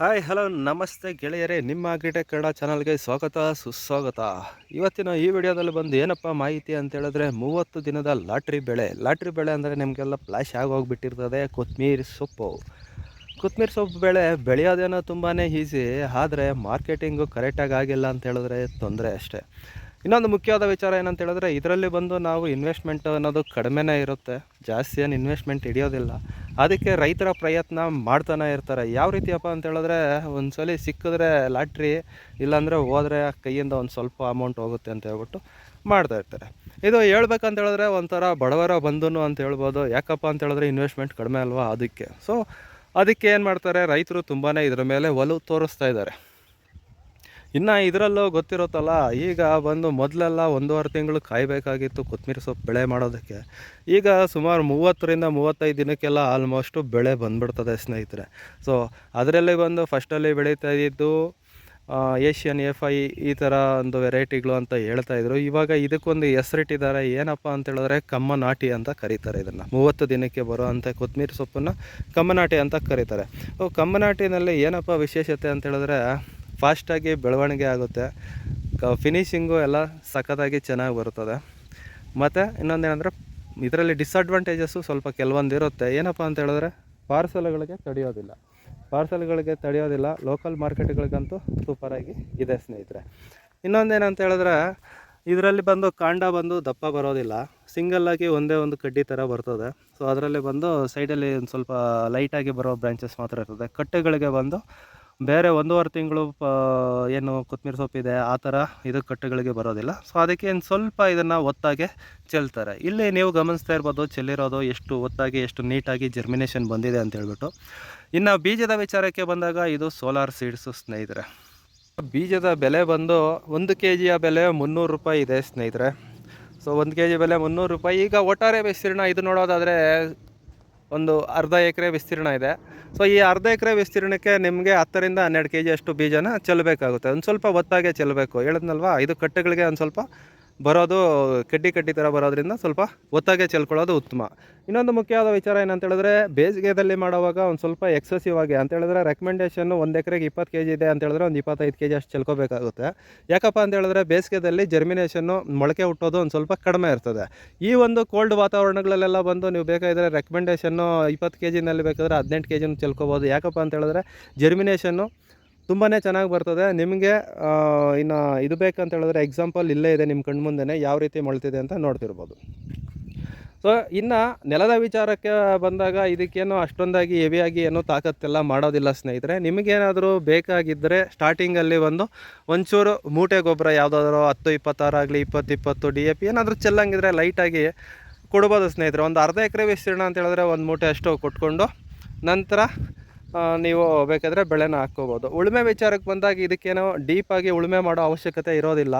Hi, hello, ನಮಸ್ತೆ ಗೆಳೆಯರೇ, ನಿಮ್ಮ ಅಗ್ರಿಟೆಕ್ ಕನ್ನಡ ಚಾನಲ್ಗೆ ಸ್ವಾಗತ, ಸುಸ್ವಾಗತ. ಇವತ್ತಿನ ಈ ವಿಡಿಯೋದಲ್ಲಿ ಬಂದು ಏನಪ್ಪ ಮಾಹಿತಿ ಅಂತ ಹೇಳಿದ್ರೆ, ಮೂವತ್ತು ದಿನದ ಲಾಟ್ರಿ ಬೆಳೆ. ಲಾಟ್ರಿ ಬೆಳೆ ಅಂದರೆ ನಿಮಗೆಲ್ಲ ಫ್ಲ್ಯಾಶ್ ಆಗೋಗ್ಬಿಟ್ಟಿರ್ತದೆ ಕೊತ್ತಂಬರಿ ಸೊಪ್ಪು. ಕೊತ್ತಂಬರಿ ಸೊಪ್ಪು ಬೆಳೆ ಬೆಳೆಯೋದೇನೋ ತುಂಬಾ ಈಸಿ, ಆದರೆ ಮಾರ್ಕೆಟಿಂಗು ಕರೆಕ್ಟಾಗಿ ಆಗಿಲ್ಲ ಅಂತ ಹೇಳಿದ್ರೆ ತೊಂದರೆ ಅಷ್ಟೇ. ಇನ್ನೊಂದು ಮುಖ್ಯವಾದ ವಿಚಾರ ಏನಂತ ಹೇಳಿದ್ರೆ, ಇದರಲ್ಲಿ ಬಂದು ನಾವು ಇನ್ವೆಸ್ಟ್ಮೆಂಟ್ ಅನ್ನೋದು ಕಡಿಮೆನೇ ಇರುತ್ತೆ. ಜಾಸ್ತಿ ಏನು ಇನ್ವೆಸ್ಟ್ಮೆಂಟ್ ಹಿಡಿಯೋದಿಲ್ಲ. ಅದಕ್ಕೆ ರೈತರ ಪ್ರಯತ್ನ ಮಾಡ್ತಾನೆ ಇರ್ತಾರೆ. ಯಾವ ರೀತಿಯಪ್ಪ ಅಂತ ಹೇಳಿದ್ರೆ, ಒಂದ್ಸಲಿ ಸಿಕ್ಕಿದ್ರೆ ಲಾಟ್ರಿ, ಇಲ್ಲಾಂದರೆ ಹೋದರೆ ಕೈಯಿಂದ ಒಂದು ಸ್ವಲ್ಪ ಅಮೌಂಟ್ ಹೋಗುತ್ತೆ ಅಂತ ಹೇಳ್ಬಿಟ್ಟು ಮಾಡ್ತಾ ಇರ್ತಾರೆ. ಇದು ಹೇಳ್ಬೇಕಂತ ಹೇಳಿದ್ರೆ ಒಂಥರ ಬಡವರ ಬಂದನು ಅಂತ ಹೇಳ್ಬೋದು. ಯಾಕಪ್ಪ ಅಂತ ಹೇಳಿದ್ರೆ ಇನ್ವೆಸ್ಟ್ಮೆಂಟ್ ಕಡಿಮೆ ಅಲ್ವಾ ಅದಕ್ಕೆ. ಸೊ ಅದಕ್ಕೆ ಏನು ಮಾಡ್ತಾರೆ, ರೈತರು ತುಂಬಾ ಇದರ ಮೇಲೆ ಒಲವು ತೋರಿಸ್ತಾ ಇದ್ದಾರೆ. ಇನ್ನು ಇದರಲ್ಲೂ ಗೊತ್ತಿರುತ್ತಲ್ಲ, ಈಗ ಬಂದು ಮೊದಲೆಲ್ಲ ಒಂದೂವರೆ ತಿಂಗಳು ಕಾಯಬೇಕಾಗಿತ್ತು ಕೊತ್ತಂಬರಿ ಸೊಪ್ಪು ಬೆಳೆ ಮಾಡೋದಕ್ಕೆ. ಈಗ ಸುಮಾರು ಮೂವತ್ತರಿಂದ ಮೂವತ್ತೈದು ದಿನಕ್ಕೆಲ್ಲ ಆಲ್ಮೋಸ್ಟು ಬೆಳೆ ಬಂದುಬಿಡ್ತದೆ ಸ್ನೇಹಿತರೆ. ಸೊ ಅದರಲ್ಲಿ ಬಂದು ಫಸ್ಟಲ್ಲಿ ಬೆಳೀತಾ ಇದ್ದಿದ್ದು ಏಷ್ಯನ್ ಎಫ್ ಐ ಈ ಥರ ಒಂದು ವೆರೈಟಿಗಳು ಅಂತ ಹೇಳ್ತಾ ಇದ್ರು. ಇವಾಗ ಇದಕ್ಕೊಂದು ಹೆಸರಿಟ್ಟಿದ್ದಾರೆ, ಏನಪ್ಪ ಅಂತ ಹೇಳಿದ್ರೆ ಕಮ್ಮನಾಟಿ ಅಂತ ಕರೀತಾರೆ ಇದನ್ನು. ಮೂವತ್ತು ದಿನಕ್ಕೆ ಬರೋ ಅಂಥ ಕೊತ್ತಂಬರಿ ಸೊಪ್ಪನ್ನು ಕಮ್ಮನಾಟಿ ಅಂತ ಕರೀತಾರೆ. ಸೊ ಕಮ್ಮನಾಟಿನಲ್ಲಿ ಏನಪ್ಪ ವಿಶೇಷತೆ ಅಂತ ಹೇಳಿದ್ರೆ ಫಾಸ್ಟಾಗಿ ಬೆಳವಣಿಗೆ ಆಗುತ್ತೆ. ಕ ಫಿನಿಷಿಂಗು ಎಲ್ಲ ಸಖತ್ತಾಗಿ ಚೆನ್ನಾಗಿ ಬರುತ್ತದೆ. ಮತ್ತು ಇನ್ನೊಂದೇನೆಂದರೆ, ಇದರಲ್ಲಿ ಡಿಸ್ಅಡ್ವಾಂಟೇಜಸ್ಸು ಸ್ವಲ್ಪ ಕೆಲವೊಂದು ಇರುತ್ತೆ. ಏನಪ್ಪ ಅಂತ ಹೇಳಿದ್ರೆ ಪಾರ್ಸಲ್ಗಳಿಗೆ ತಡೆಯೋದಿಲ್ಲ. ಪಾರ್ಸಲ್ಗಳಿಗೆ ತಡೆಯೋದಿಲ್ಲ ಲೋಕಲ್ ಮಾರ್ಕೆಟ್ಗಳಿಗಂತೂ ಸೂಪರಾಗಿ ಇದೆ ಸ್ನೇಹಿತರೆ. ಇನ್ನೊಂದೇನಂತ ಹೇಳಿದ್ರೆ, ಇದರಲ್ಲಿ ಬಂದು ಕಾಂಡ ಬಂದು ದಪ್ಪ ಬರೋದಿಲ್ಲ. ಸಿಂಗಲ್ಲಾಗಿ ಒಂದೇ ಒಂದು ಕಡ್ಡಿ ಥರ ಬರ್ತದೆ. ಸೊ ಅದರಲ್ಲಿ ಬಂದು ಸೈಡಲ್ಲಿ ಒಂದು ಸ್ವಲ್ಪ ಲೈಟಾಗಿ ಬರೋ ಬ್ರಾಂಚಸ್ ಮಾತ್ರ ಇರ್ತದೆ. ಕಟ್ಟೆಗಳಿಗೆ ಬಂದು ಬೇರೆ ಒಂದೂವರೆ ತಿಂಗಳು ಏನು ಕೊತ್ತಂಬರಿ ಸೊಪ್ಪಿದೆ ಆ ಥರ ಇದು ಕಟ್ಟುಗಳಿಗೆ ಬರೋದಿಲ್ಲ. ಸೊ ಅದಕ್ಕೆ ಒಂದು ಸ್ವಲ್ಪ ಇದನ್ನು ಒತ್ತಾಗೆ ಚೆಲ್ತಾರೆ. ಇಲ್ಲಿ ನೀವು ಗಮನಿಸ್ತಾ ಇರ್ಬೋದು, ಚೆಲ್ಲಿರೋದು ಎಷ್ಟು ಒತ್ತಾಗಿ, ಎಷ್ಟು ನೀಟಾಗಿ ಜರ್ಮಿನೇಷನ್ ಬಂದಿದೆ ಅಂತ ಹೇಳ್ಬಿಟ್ಟು. ಇನ್ನು ಬೀಜದ ವಿಚಾರಕ್ಕೆ ಬಂದಾಗ ಇದು ಸೋಲಾರ್ ಸೀಡ್ಸು ಸ್ನೇಹಿತರೆ. ಬೀಜದ ಬೆಲೆ ಬಂದು ಒಂದು ಕೆ ಜಿಯ ಬೆಲೆ ಮುನ್ನೂರು ರೂಪಾಯಿ ಇದೆ, ಸ್ನೇಹಿತರೆ. ಸೊ ಒಂದು ಕೆ ಜಿ ಬೆಲೆ ಮುನ್ನೂರು ರೂಪಾಯಿ. ಈಗ ಒಟ್ಟಾರೆ ವಿಸ್ತೀರ್ಣ, ಇದು ನೋಡೋದಾದರೆ ಒಂದು ಅರ್ಧ ಎಕರೆ ವಿಸ್ತೀರ್ಣ ಇದೆ. ಸೊ ಈ ಅರ್ಧ ಎಕರೆ ವಿಸ್ತೀರ್ಣಕ್ಕೆ ನಿಮಗೆ ಹತ್ತರಿಂದ ಹನ್ನೆರಡು ಕೆ ಜಿ ಅಷ್ಟು ಬೀಜನ ಚೆಲ್ಲಬೇಕಾಗುತ್ತೆ. ಒಂದು ಸ್ವಲ್ಪ ಒತ್ತಾಗೆ ಚೆಲ್ಲಬೇಕು. ಹೇಳಿದ್ನಲ್ವಾ? ಇದು ಕಟ್ಟೆಗಳಿಗೆ ಒಂದು ಸ್ವಲ್ಪ ಬರೋದು ಕಡ್ಡಿ ಕಡ್ಡಿ ಥರ ಬರೋದ್ರಿಂದ ಸ್ವಲ್ಪ ಒತ್ತಾಗೆ ಚೆಲ್ಕೊಳ್ಳೋದು ಉತ್ತಮ. ಇನ್ನೊಂದು ಮುಖ್ಯವಾದ ವಿಚಾರ ಏನಂತ ಹೇಳಿದ್ರೆ, ಬೇಸಿಗೆದಲ್ಲಿ ಮಾಡುವಾಗ ಒಂದು ಸ್ವಲ್ಪ ಎಕ್ಸೆಸಿವ್ ಆಗಿ ಅಂತ ಹೇಳಿದ್ರೆ ರೆಕಮೆಂಡೇಷನ್ ಒಂದು ಎಕರೆಗೆ ಇಪ್ಪತ್ತು ಕೆ ಜಿ ಇದೆ ಅಂತ ಹೇಳಿದ್ರೆ ಒಂದು ಇಪ್ಪತ್ತೈದು ಕೆ ಜಿ ಅಷ್ಟು ಚೆಲ್ಕೋಬೇಕಾಗುತ್ತೆ. ಯಾಕಪ್ಪ ಅಂತ ಹೇಳಿದ್ರೆ ಬೇಸಿಗೆದಲ್ಲಿ ಜರ್ಮಿನೇಷನ್ನು ಮೊಳಕೆ ಹುಟ್ಟೋದು ಒಂದು ಸ್ವಲ್ಪ ಕಡಿಮೆ ಇರ್ತದೆ. ಈ ಒಂದು ಕೋಲ್ಡ್ ವಾತಾವರಣಗಳಲ್ಲೆಲ್ಲ ಬಂದು ನೀವು ಬೇಕಾದರೆ ರೆಕಮೆಂಡೇಷನ್ನು ಇಪ್ಪತ್ತು ಕೆ ಜಿನಲ್ಲಿ ಬೇಕಾದರೆ ಹದಿನೆಂಟು ಕೆ ಜಿನ ಚೆಲ್ಕೋಬೋದು. ಯಾಕಪ್ಪ ಅಂತ ಹೇಳಿದ್ರೆ ಜರ್ಮಿನೇಷನ್ನು ತುಂಬಾ ಚೆನ್ನಾಗಿ ಬರ್ತದೆ. ನಿಮಗೆ ಇನ್ನು ಇದು ಬೇಕಂತ ಹೇಳಿದ್ರೆ ಎಕ್ಸಾಂಪಲ್ ಇಲ್ಲೇ ಇದೆ ನಿಮ್ಮ ಕಣ್ಣು ಮುಂದೆ ಯಾವ ರೀತಿ ಮೊಳ್ತಿದೆ ಅಂತ ನೋಡ್ತಿರ್ಬೋದು. ಸೊ ಇನ್ನು ನೆಲದ ವಿಚಾರಕ್ಕೆ ಬಂದಾಗ ಇದಕ್ಕೇನು ಅಷ್ಟೊಂದಾಗಿ ಹೆವಿಯಾಗಿ ಏನೂ ತಾಕತ್ತೆಲ್ಲ ಮಾಡೋದಿಲ್ಲ ಸ್ನೇಹಿತರೆ. ನಿಮಗೇನಾದರೂ ಬೇಕಾಗಿದ್ದರೆ ಸ್ಟಾರ್ಟಿಂಗಲ್ಲಿ ಒಂದು ಒಂಚೂರು ಮೂಟೆ ಗೊಬ್ಬರ ಯಾವುದಾದ್ರೂ ಹತ್ತು ಇಪ್ಪತ್ತಾರಾಗಲಿ ಇಪ್ಪತ್ತು ಇಪ್ಪತ್ತು ಡಿ ಎ ಪಿ ಏನಾದರೂ ಚೆಲ್ಲಂಗಿದ್ರೆ ಲೈಟಾಗಿ ಕೊಡ್ಬೋದು ಸ್ನೇಹಿತರೆ. ಒಂದು ಅರ್ಧ ಎಕರೆ ವಿಸ್ತೀರ್ಣ ಅಂತ ಹೇಳಿದ್ರೆ ಒಂದು ಮೂಟೆ ಅಷ್ಟು ಕೊಟ್ಕೊಂಡು ನಂತರ ನೀವು ಬೇಕಾದರೆ ಬೆಳೆನ ಹಾಕ್ಕೋಬೋದು. ಉಳುಮೆ ವಿಚಾರಕ್ಕೆ ಬಂದಾಗ ಇದಕ್ಕೇನೋ ಡೀಪಾಗಿ ಉಳುಮೆ ಮಾಡೋ ಅವಶ್ಯಕತೆ ಇರೋದಿಲ್ಲ.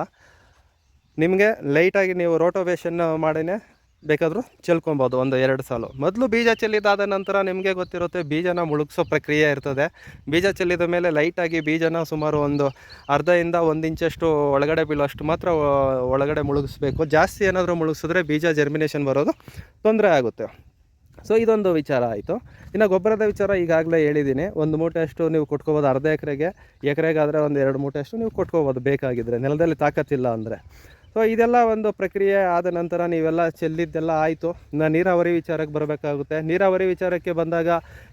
ನಿಮಗೆ ಲೈಟಾಗಿ ನೀವು ರೋಟೋವೇಷನ್ ಮಾಡಿನೇ ಬೇಕಾದರೂ ಚೆಲ್ಕೊಬೋದು ಒಂದು ಎರಡು ಸಾಲು. ಮೊದಲು ಬೀಜ ಚೆಲ್ಲಿದಾದ ನಂತರ ನಿಮಗೆ ಗೊತ್ತಿರುತ್ತೆ ಬೀಜನ ಮುಳುಗಿಸೋ ಪ್ರಕ್ರಿಯೆ ಇರ್ತದೆ. ಬೀಜ ಚೆಲ್ಲಿದ ಮೇಲೆ ಲೈಟಾಗಿ ಬೀಜನ ಸುಮಾರು ಒಂದು ಅರ್ಧದಿಂದ ಒಂದು ಇಂಚಷ್ಟು ಒಳಗಡೆ ಬೀಳೋಷ್ಟು ಮಾತ್ರ ಒಳಗಡೆ ಮುಳುಗಿಸ್ಬೇಕು. ಜಾಸ್ತಿ ಏನಾದರೂ ಮುಳುಗಿಸಿದ್ರೆ ಬೀಜ ಜರ್ಮಿನೇಷನ್ ಬರೋದು ತೊಂದರೆ ಆಗುತ್ತೆ. ಸೊ ಇದೊಂದು ವಿಚಾರ ಆಯಿತು. ಇನ್ನು ಗೊಬ್ಬರದ ವಿಚಾರ ಈಗಾಗಲೇ ಹೇಳಿದ್ದೀನಿ. ಒಂದು ಮೂಟೆ ಅಷ್ಟು ನೀವು ಕೊಟ್ಕೋಬೋದು ಅರ್ಧ ಎಕರೆಗೆ. ಎಕರೆಗಾದರೆ ಒಂದು ಎರಡು ಮೂಟೆ ಅಷ್ಟು ನೀವು ಕೊಟ್ಕೋಬೋದು ಬೇಕಾಗಿದ್ದರೆ ನೆಲದಲ್ಲಿ ತಾಕತ್ತಿಲ್ಲ ಅಂದರೆ. ಸೊ ಇದೆಲ್ಲ ಒಂದು ಪ್ರಕ್ರಿಯೆ ಆದ ನಂತರ ನೀವೆಲ್ಲ ಚೆಲ್ಲಿದ್ದೆಲ್ಲ ಆಯಿತು. ಇನ್ನು ನೀರಾವರಿ ವಿಚಾರಕ್ಕೆ ಬರಬೇಕಾಗುತ್ತೆ. ನೀರಾವರಿ ವಿಚಾರಕ್ಕೆ ಬಂದಾಗ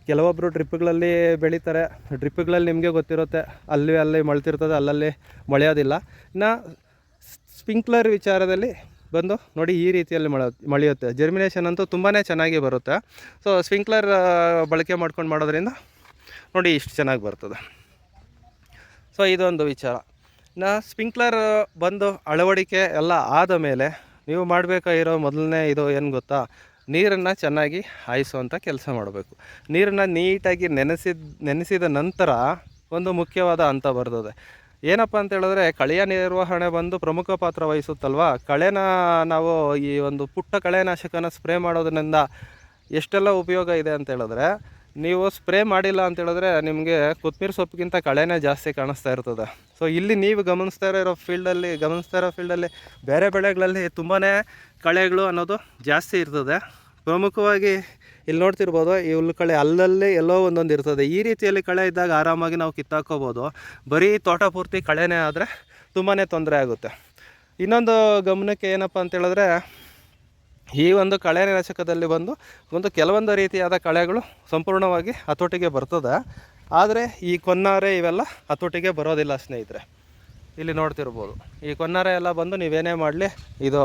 ಕೆಲವೊಬ್ಬರು ಡ್ರಿಪ್ಗಳಲ್ಲಿ ಬೆಳೀತಾರೆ. ಡ್ರಿಪ್ಗಳಲ್ಲಿ ನಿಮಗೆ ಗೊತ್ತಿರುತ್ತೆ. ಅಲ್ಲಿ ಅಲ್ಲಿ ಮಳ್ತಿರ್ತದೆ, ಅಲ್ಲಲ್ಲಿ ಮಳೆಯೋದಿಲ್ಲ. ನಾ ಸ್ಪಿಂಕ್ಲರ್ ವಿಚಾರದಲ್ಲಿ ಬಂದು ನೋಡಿ ಈ ರೀತಿಯಲ್ಲಿ ಮಳ ಮಳೆಯುತ್ತೆ. ಜರ್ಮಿನೇಷನ್ ಅಂತೂ ತುಂಬಾ ಚೆನ್ನಾಗಿ ಬರುತ್ತೆ. ಸೊ ಸ್ಪ್ರಿಂಕ್ಲರ್ ಬಳಕೆ ಮಾಡ್ಕೊಂಡು ಮಾಡೋದ್ರಿಂದ ನೋಡಿ ಇಷ್ಟು ಚೆನ್ನಾಗಿ ಬರ್ತದೆ. ಸೊ ಇದೊಂದು ವಿಚಾರ. ನಾ ಸ್ಪ್ರಿಂಕ್ಲರ್ ಬಂದು ಅಳವಡಿಕೆ ಎಲ್ಲ ಆದ ಮೇಲೆ ನೀವು ಮಾಡಬೇಕಾಗಿರೋ ಮೊದಲನೇ ಇದು ಏನು ಗೊತ್ತಾ? ನೀರನ್ನು ಚೆನ್ನಾಗಿ ಹಾಯಿಸುವಂಥ ಕೆಲಸ ಮಾಡಬೇಕು. ನೀರನ್ನು ನೀಟಾಗಿ ನೆನೆಸಿದ ನೆನೆಸಿದ ನಂತರ ಒಂದು ಮುಖ್ಯವಾದ ಹಂತ ಬರ್ತದೆ. ಏನಪ್ಪ ಅಂತ ಹೇಳಿದ್ರೆ ಕಳೆಯ ನಿರ್ವಹಣೆ ಬಂದು ಪ್ರಮುಖ ಪಾತ್ರ ವಹಿಸುತ್ತಲ್ವಾ? ಕಳೆನ ನಾವು ಈ ಒಂದು ಪುಟ್ಟ ಕಳೆನಾಶಕನ ಸ್ಪ್ರೇ ಮಾಡೋದ್ರಿಂದ ಎಷ್ಟೆಲ್ಲ ಉಪಯೋಗ ಇದೆ ಅಂತ ಹೇಳಿದ್ರೆ, ನೀವು ಸ್ಪ್ರೇ ಮಾಡಿಲ್ಲ ಅಂತ ಹೇಳಿದ್ರೆ ನಿಮಗೆ ಕೊತ್ತಂಬರಿ ಸೊಪ್ಪಿಗಿಂತ ಕಳೆನೇ ಜಾಸ್ತಿ ಕಾಣಿಸ್ತಾ ಇರ್ತದೆ. ಸೊ ಇಲ್ಲಿ ನೀವು ಗಮನಿಸ್ತಾ ಇರೋ ಫೀಲ್ಡಲ್ಲಿ ಗಮನಿಸ್ತಾ ಇರೋ ಫೀಲ್ಡಲ್ಲಿ ಬೇರೆ ಬೆಳೆಗಳಲ್ಲಿ ತುಂಬಾ ಕಳೆಗಳು ಅನ್ನೋದು ಜಾಸ್ತಿ ಇರ್ತದೆ. ಪ್ರಮುಖವಾಗಿ ಇಲ್ಲಿ ನೋಡ್ತಿರ್ಬೋದು ಈ ಹುಲ್ಲು ಕಳೆ ಅಲ್ಲಲ್ಲಿ ಎಲ್ಲೋ ಒಂದೊಂದು ಇರ್ತದೆ. ಈ ರೀತಿಯಲ್ಲಿ ಕಳೆ ಇದ್ದಾಗ ಆರಾಮಾಗಿ ನಾವು ಕಿತ್ತಾಕೋಬೋದು. ಬರೀ ತೋಟ ಪೂರ್ತಿ ಕಳೆನೇ ಆದರೆ ತುಂಬಾ ತೊಂದರೆ ಆಗುತ್ತೆ. ಇನ್ನೊಂದು ಗಮನಕ್ಕೆ ಏನಪ್ಪ ಅಂತ ಹೇಳಿದ್ರೆ, ಈ ಒಂದು ಕಳೆ ನಾಶಕದಲ್ಲಿ ಬಂದು ಒಂದು ಕೆಲವೊಂದು ರೀತಿಯಾದ ಕಳೆಗಳು ಸಂಪೂರ್ಣವಾಗಿ ಹತೋಟಿಗೆ ಬರ್ತದೆ. ಆದರೆ ಈ ಕೊನ್ನಾರೆ ಇವೆಲ್ಲ ಹತೋಟಿಗೆ ಬರೋದಿಲ್ಲ ಸ್ನೇಹಿತರೆ. ಇಲ್ಲಿ ನೋಡ್ತಿರ್ಬೋದು. ಈ ಕೊನ್ನಾರೆ ಎಲ್ಲ ಬಂದು ನೀವೇನೇ ಮಾಡಲಿ, ಇದು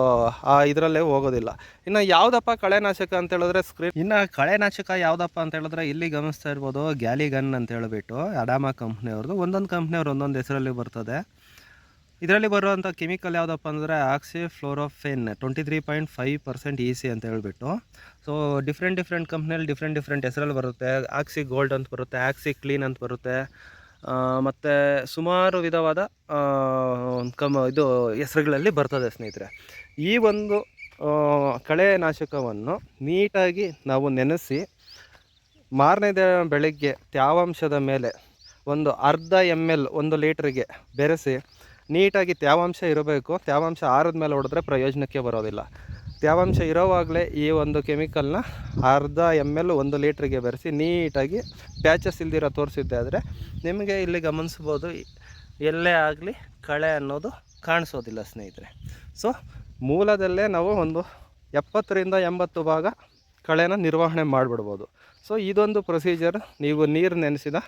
ಆ ಇದರಲ್ಲೇ ಹೋಗೋದಿಲ್ಲ. ಇನ್ನು ಯಾವುದಪ್ಪ ಕಳೆನಾಶಕ ಅಂತ ಹೇಳಿದ್ರೆ ಸ್ಕ್ರೀನ್ ಇನ್ನು ಕಳೆನಾಶಕ ಯಾವುದಪ್ಪ ಅಂತ ಹೇಳಿದ್ರೆ ಇಲ್ಲಿ ಗಮನಿಸ್ತಾ ಇರ್ಬೋದು ಗ್ಯಾಲಿ ಗನ್ ಅಂತ ಹೇಳಿಬಿಟ್ಟು, ಅಡಾಮಾ ಕಂಪ್ನಿಯವ್ರದ್ದು ಒಂದೊಂದು ಕಂಪ್ನಿಯವ್ರು ಒಂದೊಂದು ಹೆಸರಲ್ಲಿ ಬರ್ತದೆ. ಇದರಲ್ಲಿ ಬರುವಂಥ ಕೆಮಿಕಲ್ ಯಾವುದಪ್ಪ ಅಂದರೆ oxyfluorfen twenty three point five percent E C ಅಂತ ಹೇಳ್ಬಿಟ್ಟು. ಸೊ ಡಿಫ್ರೆಂಟ್ ಡಿಫ್ರೆಂಟ್ ಕಂಪ್ನಿಯಲ್ಲಿ ಡಿಫ್ರೆಂಟ್ ಡಿಫ್ರೆಂಟ್ ಹೆಸರಲ್ಲಿ ಬರುತ್ತೆ. ಆಕ್ಸಿ ಗೋಲ್ಡ್ ಅಂತ ಬರುತ್ತೆ, ಆಕ್ಸಿ ಕ್ಲೀನ್ ಅಂತ ಬರುತ್ತೆ. ಮತ್ತು ಸುಮಾರು ವಿಧವಾದ ಕಮ, ಇದು ಹೆಸರುಗಳಲ್ಲಿ ಬರ್ತದೆ ಸ್ನೇಹಿತರೆ. ಈ ಒಂದು ಕಳೆನಾಶಕವನ್ನು ಕಳೆ ನಾಶಕವನ್ನು ನೀಟಾಗಿ ನಾವು ನೆನೆಸಿ, ಮಾರನೇ ದಿನ ಬೆಳಗ್ಗೆ ತ್ಯಾವಾಂಶದ ಮೇಲೆ ಒಂದು ಅರ್ಧ ಎಂ ಎಲ್ ಒಂದು ಲೀಟ್ರಿಗೆ ಬೆರೆಸಿ, ನೀಟಾಗಿ ತ್ಯಾವಾಂಶ ಇರಬೇಕು. ತ್ಯಾವಾಂಶ ಆರದ ಮೇಲೆ ಹೊಡೆದ್ರೆ ಪ್ರಯೋಜನಕ್ಕೆ ಬರೋದಿಲ್ಲ. ತೇವಾಂಶ ಇರೋವಾಗಲೇ ಈ ಒಂದು ಕೆಮಿಕಲ್ನ ಅರ್ಧ ಎಂ ಎಲ್ ಒಂದು ಲೀಟ್ರಿಗೆ ಬೆರೆಸಿ ನೀಟಾಗಿ ಪ್ಯಾಚಸ್ ಇಲ್ದಿರೋ ತೋರಿಸಿದ್ದೆ ಆದರೆ ನಿಮಗೆ ಇಲ್ಲಿ ಗಮನಿಸ್ಬೋದು, ಎಲ್ಲೇ ಆಗಲಿ ಕಳೆ ಅನ್ನೋದು ಕಾಣಿಸೋದಿಲ್ಲ ಸ್ನೇಹಿತರೆ. ಸೊ ಮೂಲದಲ್ಲೇ ನಾವು ಒಂದು ಎಪ್ಪತ್ತರಿಂದ ಎಂಬತ್ತು ಭಾಗ ಕಳೆನ ನಿರ್ವಹಣೆ ಮಾಡಿಬಿಡ್ಬೋದು. ಸೊ ಇದೊಂದು ಪ್ರೊಸೀಜರ್ ನೀವು ನೀರು ನೆನೆಸಿದ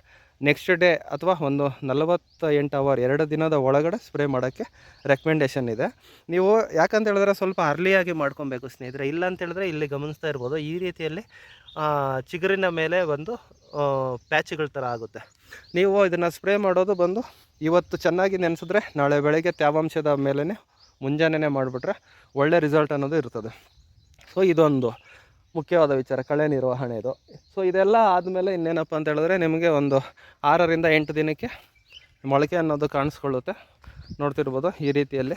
ನೆಕ್ಸ್ಟ್ ಡೇ ಅಥವಾ ಒಂದು ನಲವತ್ತ ಎಂಟು ಅವರ್ ಎರಡು ದಿನದ ಒಳಗಡೆ ಸ್ಪ್ರೇ ಮಾಡೋಕ್ಕೆ ರೆಕಮೆಂಡೇಷನ್ ಇದೆ. ನೀವು ಯಾಕಂತ ಹೇಳಿದ್ರೆ ಸ್ವಲ್ಪ ಅರ್ಲಿಯಾಗಿ ಮಾಡ್ಕೊಬೇಕು ಸ್ನೇಹಿತರೆ. ಇಲ್ಲ ಅಂತ ಹೇಳಿದ್ರೆ ಇಲ್ಲಿ ಗಮನಿಸ್ತಾ ಇರ್ಬೋದು. ಈ ರೀತಿಯಲ್ಲಿ ಚಿಗುರಿನ ಮೇಲೆ ಒಂದು ಪ್ಯಾಚ್ಗಳ ಥರ ಆಗುತ್ತೆ. ನೀವು ಇದನ್ನು ಸ್ಪ್ರೇ ಮಾಡೋದು ಬಂದು ಇವತ್ತು ಚೆನ್ನಾಗಿ ನೆನೆಸಿದ್ರೆ ನಾಳೆ ಬೆಳಗ್ಗೆ ತ್ಯಾವಾಂಶದ ಮೇಲೇ ಮುಂಜಾನೆ ಮಾಡಿಬಿಟ್ರೆ ಒಳ್ಳೆ ರಿಸಲ್ಟ್ ಅನ್ನೋದು ಇರ್ತದೆ. ಸೊ ಇದೊಂದು. ಮುಖ್ಯವಾದ ವಿಚಾರ ಕಳೆ ನಿರ್ವಹಣೆ ಇದು. ಸೊ ಇದೆಲ್ಲ ಆದಮೇಲೆ ಇನ್ನೇನಪ್ಪ ಅಂತ ಹೇಳಿದ್ರೆ ನಿಮಗೆ ಒಂದು ಆರರಿಂದ ಎಂಟು ದಿನಕ್ಕೆ ಮೊಳಕೆ ಅನ್ನೋದು ಕಾಣಿಸ್ಕೊಳ್ಳುತ್ತೆ. ನೋಡ್ತಿರ್ಬೋದು ಈ ರೀತಿಯಲ್ಲಿ.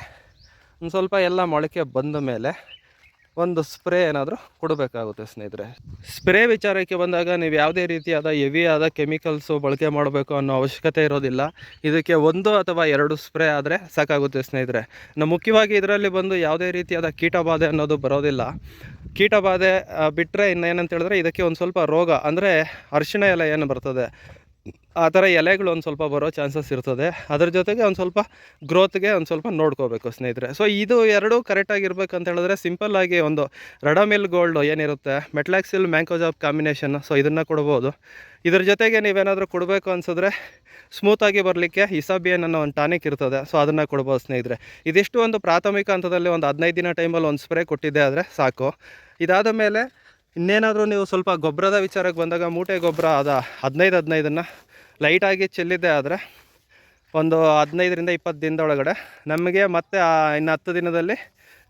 ಒಂದು ಸ್ವಲ್ಪ ಎಲ್ಲ ಮೊಳಕೆ ಬಂದ ಮೇಲೆ ಒಂದು ಸ್ಪ್ರೇ ಏನಾದರೂ ಕೊಡಬೇಕಾಗುತ್ತೆ ಸ್ನೇಹಿತರೆ? ಸ್ಪ್ರೇ ವಿಚಾರಕ್ಕೆ ಬಂದಾಗ ನೀವು ಯಾವುದೇ ರೀತಿಯಾದ ಹೆವಿ ಆದ ಕೆಮಿಕಲ್ಸು ಬಳಕೆ ಮಾಡಬೇಕು ಅನ್ನೋ ಅವಶ್ಯಕತೆ ಇರೋದಿಲ್ಲ. ಇದಕ್ಕೆ ಒಂದು ಅಥವಾ ಎರಡು ಸ್ಪ್ರೇ ಆದರೆ ಸಾಕಾಗುತ್ತೆ ಸ್ನೇಹಿತರೆ. ನಾವು ಮುಖ್ಯವಾಗಿ ಇದರಲ್ಲಿ ಬಂದು ಯಾವುದೇ ರೀತಿಯಾದ ಕೀಟಬಾಧೆ ಅನ್ನೋದು ಬರೋದಿಲ್ಲ. ಕೀಟಬಾಧೆ ಬಿಟ್ಟರೆ ಇನ್ನೇನಂತ ಹೇಳಿದ್ರೆ ಇದಕ್ಕೆ ಒಂದು ಸ್ವಲ್ಪ ರೋಗ ಅಂದರೆ ಅರಿಶಿಣ ಎಲ್ಲ ಏನು ಬರ್ತದೆ. ಆ ಥರ ಎಲೆಗಳು ಒಂದು ಸ್ವಲ್ಪ ಬರೋ ಚಾನ್ಸಸ್ ಇರ್ತದೆ. ಅದ್ರ ಜೊತೆಗೆ ಒಂದು ಸ್ವಲ್ಪ ಗ್ರೋತ್ಗೆ ಒಂದು ಸ್ವಲ್ಪ ನೋಡ್ಕೋಬೇಕು ಸ್ನೇಹಿತರೆ. ಸೊ ಇದು ಎರಡೂ ಕರೆಕ್ಟಾಗಿರ್ಬೇಕಂತ ಹೇಳಿದ್ರೆ ಸಿಂಪಲ್ ಆಗಿ ಒಂದು ರಡಮಿಲ್ ಗೋಲ್ಡ್ ಏನಿರುತ್ತೆ ಮೆಟ್ಲಾಕ್ಸಿಲ್ ಮ್ಯಾಂಕೋಜಾಬ್ ಕಾಂಬಿನೇಷನ್ ಸೊ ಇದನ್ನು ಕೊಡ್ಬೋದು. ಇದ್ರ ಜೊತೆಗೆ ನೀವೇನಾದರೂ ಕೊಡಬೇಕು ಅನ್ಸಿದ್ರೆ ಸ್ಮೂತಾಗಿ ಬರಲಿಕ್ಕೆ ಇಸಾಬಿಯನ್ ಅನ್ನೋ ಒಂದು ಟಾನಿಕ್ ಇರ್ತದೆ. ಸೊ ಅದನ್ನು ಕೊಡ್ಬೋದು ಸ್ನೇಹಿತರೆ. ಇದಿಷ್ಟು ಒಂದು ಪ್ರಾಥಮಿಕ ಹಂತದಲ್ಲಿ ಒಂದು ಹದಿನೈದು ದಿನ ಟೈಮಲ್ಲಿ ಒಂದು ಸ್ಪ್ರೇ ಕೊಟ್ಟಿದ್ದೆ ಆದರೆ ಸಾಕು. ಇದಾದ ಮೇಲೆ ಇನ್ನೇನಾದರೂ ನೀವು ಸ್ವಲ್ಪ ಗೊಬ್ಬರದ ವಿಚಾರಕ್ಕೆ ಬಂದಾಗ ಮೂಟೆ ಗೊಬ್ಬರ ಅದ ಹದಿನೈದು ಹದಿನೈದನ್ನು ಲೈಟಾಗಿ ಚೆಲ್ಲಿದ್ದೆ ಆದರೆ ಒಂದು ಹದಿನೈದರಿಂದ ಇಪ್ಪತ್ತು ದಿನದೊಳಗಡೆ ನಮಗೆ ಮತ್ತೆ ಇನ್ನು ಹತ್ತು ದಿನದಲ್ಲಿ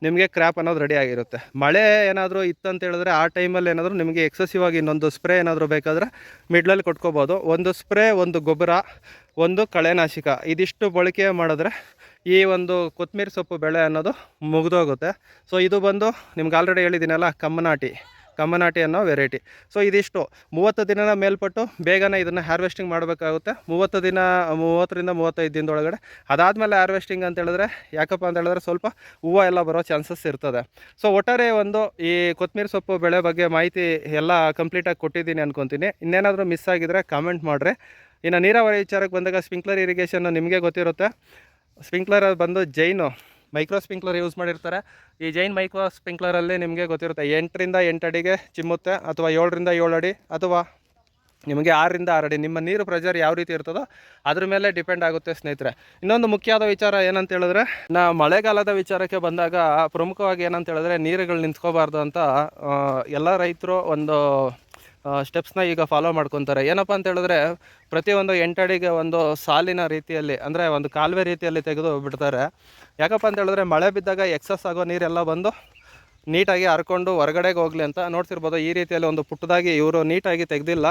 ನಿಮಗೆ ಕ್ರ್ಯಾಪ್ ಅನ್ನೋದು ರೆಡಿ ಆಗಿರುತ್ತೆ. ಮಳೆ ಏನಾದರೂ ಇತ್ತಂತ ಹೇಳಿದ್ರೆ ಆ ಟೈಮಲ್ಲಿ ಏನಾದರೂ ನಿಮಗೆ ಎಕ್ಸಸಿವ್ ಆಗಿ ಇನ್ನೊಂದು ಸ್ಪ್ರೇ ಏನಾದರೂ ಬೇಕಾದರೆ ಮಿಡ್ಲಲ್ಲಿ ಕೊಟ್ಕೋಬೋದು. ಒಂದು ಸ್ಪ್ರೇ ಒಂದು ಗೊಬ್ಬರ, ಒಂದು ಕಳೆನಾಶಕ. ಇದಿಷ್ಟು ಬಳಕೆ ಮಾಡಿದ್ರೆ ಈ ಒಂದು ಕೊತ್ತಂಬರಿ ಸೊಪ್ಪು ಬೆಳೆ ಅನ್ನೋದು ಮುಗಿದೋಗುತ್ತೆ. ಸೊ ಇದು ಬಂದು ನಿಮ್ಗೆ ಆಲ್ರೆಡಿ ಹೇಳಿದ್ದೀನಲ್ಲ, ಕಮ್ಮನಾಟಿ. ಕಮ್ಮನಾಟಿ ಅನ್ನೋ ವೆರೈಟಿ. ಸೊ ಇದಿಷ್ಟು. ಮೂವತ್ತು ದಿನನ ಮೇಲ್ಪಟ್ಟು ಬೇಗನೆ ಇದನ್ನು ಹಾರ್ವೆಸ್ಟಿಂಗ್ ಮಾಡಬೇಕಾಗುತ್ತೆ. ಮೂವತ್ತು ದಿನ, ಮೂವತ್ತರಿಂದ ಮೂವತ್ತೈದು ದಿನದೊಳಗಡೆ. ಅದಾದಮೇಲೆ ಹಾರ್ವೆಸ್ಟಿಂಗ್ ಅಂತ ಹೇಳಿದ್ರೆ, ಯಾಕಪ್ಪ ಅಂತ ಹೇಳಿದ್ರೆ ಸ್ವಲ್ಪ ಹೂವು ಎಲ್ಲ ಬರೋ ಚಾನ್ಸಸ್ ಇರ್ತದೆ. ಸೊ ಒಟ್ಟಾರೆ ಒಂದು ಈ ಕೊತ್ತಂಬರಿ ಸೊಪ್ಪು ಬೆಳೆ ಬಗ್ಗೆ ಮಾಹಿತಿ ಎಲ್ಲ ಕಂಪ್ಲೀಟಾಗಿ ಕೊಟ್ಟಿದ್ದೀನಿ ಅನ್ಕೊತೀನಿ. ಇನ್ನೇನಾದರೂ ಮಿಸ್ ಆಗಿದ್ರೆ ಕಾಮೆಂಟ್ ಮಾಡಿರಿ. ಇನ್ನು ನೀರಾವರಿ ವಿಚಾರಕ್ಕೆ ಬಂದಾಗ ಸ್ಪ್ರಿಂಕ್ಲರ್ ಇರಿಗೇಷನ್ ನಿಮಗೆ ಗೊತ್ತಿರುತ್ತೆ. ಸ್ಪ್ರಿಂಕ್ಲರ್ ಬಂದು ಜೈನು. ಮೈಕ್ರೋ ಸ್ಪಿಂಕ್ಲರ್ ಯೂಸ್ ಮಾಡಿರ್ತಾರೆ. ಈ ಜೈನ್ ಮೈಕ್ರೋ ಸ್ಪಿಂಕ್ಲರಲ್ಲಿ ನಿಮಗೆ ಗೊತ್ತಿರುತ್ತೆ ಎಂಟರಿಂದ ಎಂಟು ಅಡಿಗೆ ಚಿಮ್ಮುತ್ತೆ ಅಥವಾ ಏಳರಿಂದ ಏಳು ಅಡಿ ಅಥವಾ ನಿಮಗೆ ಆರರಿಂದ ಆರು ಅಡಿ. ನಿಮ್ಮ ನೀರು ಪ್ರೆಷರ್ ಯಾವ ರೀತಿ ಇರ್ತದೋ ಅದ್ರ ಮೇಲೆ ಡಿಪೆಂಡ್ ಆಗುತ್ತೆ ಸ್ನೇಹಿತರೆ. ಇನ್ನೊಂದು ಮುಖ್ಯವಾದ ವಿಚಾರ ಏನಂತ ಹೇಳಿದ್ರೆ, ನಾ ಮಳೆಗಾಲದ ವಿಚಾರಕ್ಕೆ ಬಂದಾಗ ಪ್ರಮುಖವಾಗಿ ಏನಂತ ಹೇಳಿದ್ರೆ ನೀರುಗಳು ನಿಂತ್ಕೋಬಾರ್ದು ಅಂತ ಎಲ್ಲ ರೈತರು ಒಂದು ಸ್ಟೆಪ್ಸ್ನ ಈಗ ಫಾಲೋ ಮಾಡ್ಕೊತಾರೆ. ಏನಪ್ಪ ಅಂತ ಹೇಳಿದ್ರೆ, ಪ್ರತಿಯೊಂದು ಎಂಟಡಿಗೆ ಒಂದು ಸಾಲಿನ ರೀತಿಯಲ್ಲಿ, ಅಂದರೆ ಒಂದು ಕಾಲುವೆ ರೀತಿಯಲ್ಲಿ ತೆಗೆದು ಬಿಡ್ತಾರೆ. ಯಾಕಪ್ಪ ಅಂತ ಹೇಳಿದ್ರೆ, ಮಳೆ ಬಿದ್ದಾಗ ಎಕ್ಸಸ್ ಆಗೋ ನೀರೆಲ್ಲ ಬಂದು ನೀಟಾಗಿ ಹರ್ಕೊಂಡು ಹೊರಗಡೆಗೆ ಹೋಗಲಿ ಅಂತ ನೋಡ್ತಿರ್ಬೋದು. ಈ ರೀತಿಯಲ್ಲಿ ಒಂದು ಪುಟ್ಟದಾಗಿ ಇವರು ನೀಟಾಗಿ ತೆಗೆದಿಲ್ಲ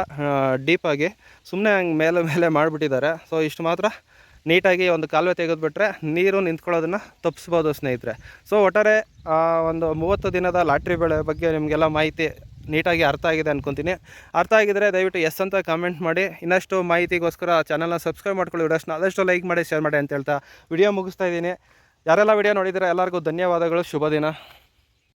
ಡೀಪಾಗಿ ಸುಮ್ಮನೆ ಹಂಗೆ ಮೇಲೆ ಮೇಲೆ ಮಾಡಿಬಿಟ್ಟಿದ್ದಾರೆ. ಸೊ ಇಷ್ಟು ಮಾತ್ರ. ನೀಟಾಗಿ ಒಂದು ಕಾಲುವೆ ತೆಗೆದುಬಿಟ್ರೆ ನೀರು ನಿಂತ್ಕೊಳ್ಳೋದನ್ನು ತಪ್ಪಿಸ್ಬೋದು ಸ್ನೇಹಿತರೆ. ಸೊ ಒಟ್ಟಾರೆ ಒಂದು ಮೂವತ್ತು ದಿನದ ಲಾಟ್ರಿ ಬೆಳೆ ಬಗ್ಗೆ ನಿಮಗೆಲ್ಲ ಮಾಹಿತಿ ನೀಟಾಗಿ ಅರ್ಥ ಆಗಿದೆ ಅನ್ಕೊತೀನಿ. ಅರ್ಥ ಆಗಿದ್ರೆ ದಯವಿಟ್ಟು ಎಸ್ ಅಂತ ಕಾಮೆಂಟ್ ಮಾಡಿ. ಇನ್ನಷ್ಟು ಮಾಹಿತಿಗೋಸ್ಕರ ಚಾನಲ್ನ ಸಬ್ಸ್ಕ್ರೈಬ್ ಮಾಡ್ಕೊಳ್ಳಿ. ವಿಡಿಯೋಸ್ನ ಆದಷ್ಟು ಲೈಕ್ ಮಾಡಿ ಶೇರ್ ಮಾಡಿ ಅಂತ ಹೇಳ್ತಾ ವಿಡಿಯೋ ಮುಗಿಸ್ತಾ ಇದ್ದೀನಿ. ಯಾರೆಲ್ಲ ವಿಡಿಯೋ ನೋಡಿದರೆ ಎಲ್ಲರಿಗೂ ಧನ್ಯವಾದಗಳು. ಶುಭ ದಿನ.